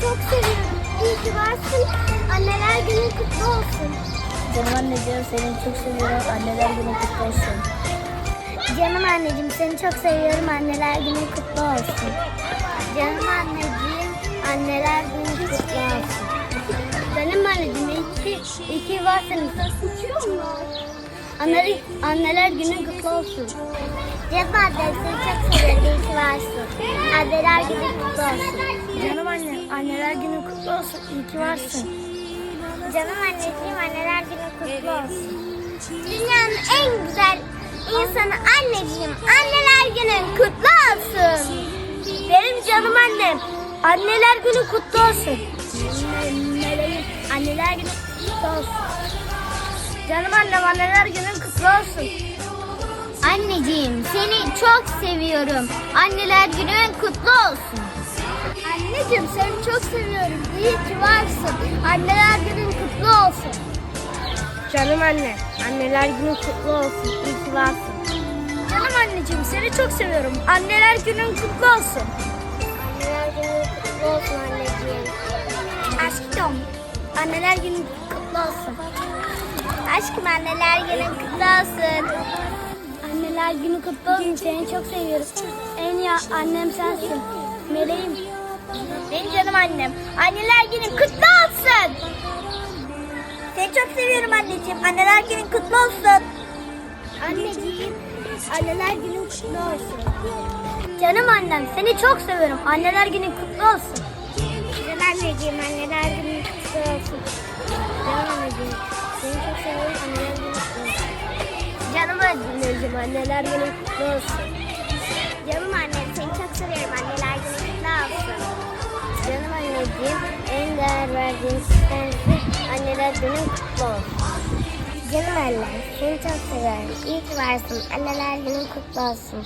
Çok seviyorum. İyi ki varsın. Anneler günün kutlu olsun. Canım anneciğim seni çok seviyorum. Anneler günü kutlu olsun. Canım anneciğim seni çok seviyorum. Anneler günün kutlu olsun. Canım anneciğim anneler günün kutlu olsun. Canım anneciğim iyi ki, iyi ki varsınız. Anneler, anneler günün kutlu olsun. Annem seni çok ki varsın. Anneler günün kutlu olsun. Canım anne, anneler günü kutlu olsun. İyi ki varsın. Canım anneciğim anneler günü kutlu olsun. Dünyanın en güzel insanı anneciğim. Anneler günün kutlu olsun. Benim canım annem. Anneler günü kutlu olsun. Anneler günü kutlu olsun. Canım annem anneler günün kutlu olsun. Anneciğim seni çok seviyorum. Anneler günün kutlu olsun. Anneciğim seni çok seviyorum. İyi ki varsın. Anneler günün kutlu olsun. Canım anne, anneler günü kutlu olsun. İyi ki varsın. Canım anneciğim seni çok seviyorum. Anneler günün kutlu olsun. Anneler günün kutlu olsun anneciğim. Aşkım, anneler günü kutlu olsun. Aşkım anneler günün kutlu olsun. Anneler günü kutlu olsun. Seni çok seviyorum. En iyi annem sensin. Meleğim. Benim canım annem. Anneler günün kutlu olsun. Seni çok seviyorum anneciğim. Anneler günün kutlu olsun. Anneciğim anneler günün kutlu olsun. Canım annem seni çok seviyorum. Anneler günün kutlu olsun. Güzel anneciğim anneler günün kutlu olsun. Canım anneciğim seni çok seviyorum anneler kutlu olsun. Canım anneciğim anneler günün kutlu olsun. Canım annem seni çok seviyorum anneler günün kutlu olsun. Canım anneciğim en değer verdiğim sensin. Anneler günün kutlu olsun. Canım annem seni çok seviyorum. İyi ki varsın anneler günün kutlu olsun.